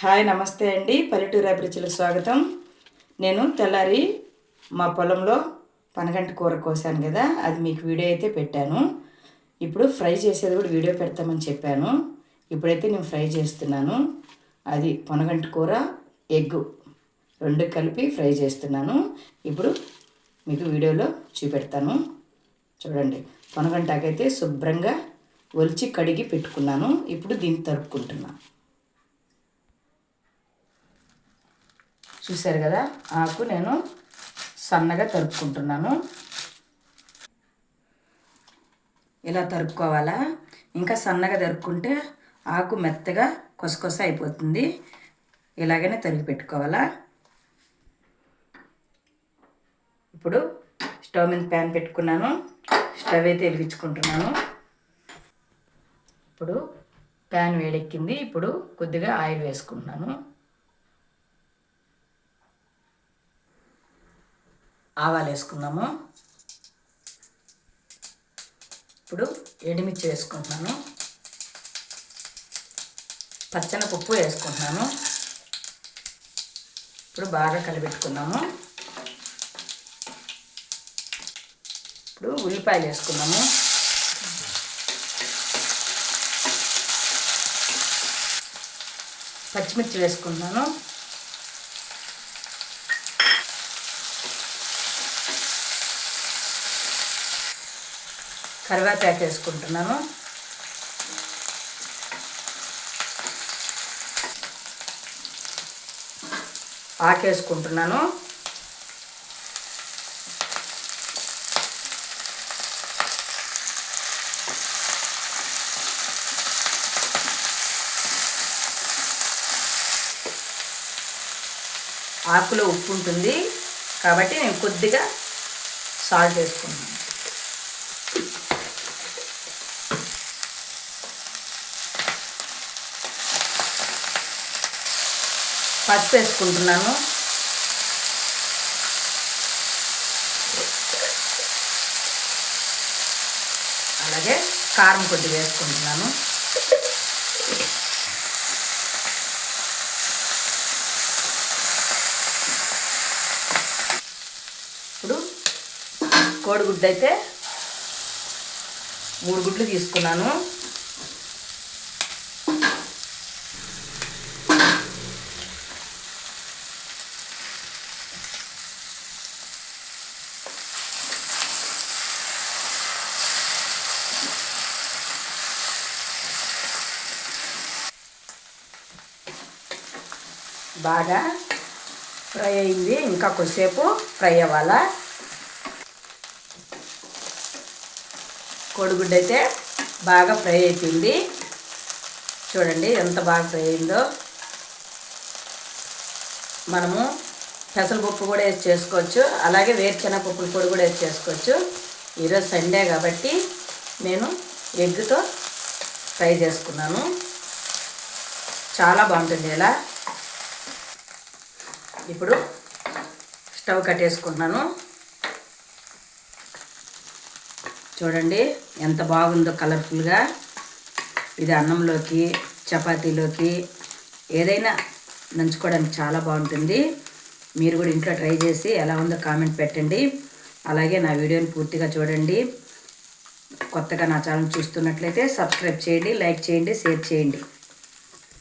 Hi నమస్తే అండి. పల్లెటూరు అభిరుచులకు స్వాగతం. నేను తెల్లారి మా పొలంలో పనగంట కూర కోసాను కదా అది మీకు వీడియో అయితే పెట్టాను. ఇప్పుడు ఫ్రై చేసేది కూడా వీడియో పెడతామని చెప్పాను. ఇప్పుడైతే నేను ఫ్రై చేస్తున్నాను. అది పొనగంట కూర ఎగ్గు రెండు కలిపి ఫ్రై చేస్తున్నాను. ఇప్పుడు మీకు వీడియోలో చూపెడతాను. చూడండి పొనగంటాకైతే శుభ్రంగా ఒలిచి కడిగి పెట్టుకున్నాను. ఇప్పుడు దీన్ని తరుపుకుంటున్నాను. చూశారు కదా? ఆకు నేను సన్నగా తరుపుకుంటున్నాను. ఇలా తరుపుకోవాలా? ఇంకా సన్నగా తరుపుకుంటే ఆకు మెత్తగా కొసకొస అయిపోతుంది. ఇలాగనే తరిగి పెట్టుకోవాలా? ఇప్పుడు స్టవ్ మీద ప్యాన్ పెట్టుకున్నాను. స్టవ్ అయితే వెలిగించుకుంటున్నాను. ఇప్పుడు ప్యాన్ వేడెక్కింది. ఇప్పుడు కొద్దిగా ఆయిల్ వేసుకుంటున్నాను. ఆవాలు వేసుకున్నాము ఇప్పుడు ఎండుమిర్చి వేసుకుంటున్నాను. పచ్చని పప్పు వేసుకుంటున్నాను. ఇప్పుడు బాగా కలిపెట్టుకున్నాము ఇప్పుడు ఉల్లిపాయలు వేసుకున్నాము పచ్చిమిర్చి వేసుకుంటున్నాను. కరివేపాకు వేసుకుంటున్నాను. ఆకేసుకుంటున్నాను ఆకులో ఉప్పు ఉంటుంది. కాబట్టి నేను కొద్దిగా సాల్ట్ వేసుకున్నాను పసుపు వేసుకుంటున్నాను. అలాగే కారం కొద్దిగా వేసుకుంటున్నాను. ఇప్పుడు కోడిగుడ్డు అయితే మూడు గుడ్లు తీసుకున్నాను. బాగా ఫ్రై అయింది. ఇంకా కొద్దిసేపు ఫ్రై అవ్వాలా. కోడిగుడ్డ అయితే బాగా ఫ్రై అయిపోయింది. చూడండి ఎంత బాగా ఫ్రై అయిందో. మనము పెసరపప్పు కూడా వేసి చేసుకోవచ్చు. అలాగే వేరుశెనగపప్పుల పొడి కూడా వేసి చేసుకోవచ్చు. ఈరోజు సండే కాబట్టి నేను ఎగ్తో ఫ్రై చేసుకున్నాను. చాలా బాగుంటుంది ఇలా ఇప్పుడు స్టవ్ కట్టేసుకుంటున్నాను. చూడండి ఎంత బాగుందో కలర్ఫుల్గా. ఇది అన్నంలోకి చపాతీలోకి ఏదైనా నంచుకోవడానికి చాలా బాగుంటుంది. మీరు కూడా ఇంట్లో ట్రై చేసి ఎలా ఉందో కామెంట్ పెట్టండి. అలాగే నా వీడియోని పూర్తిగా చూడండి. కొత్తగా నా ఛానల్ చూస్తున్నట్లయితే సబ్స్క్రైబ్ చేయండి లైక్ చేయండి షేర్ చేయండి.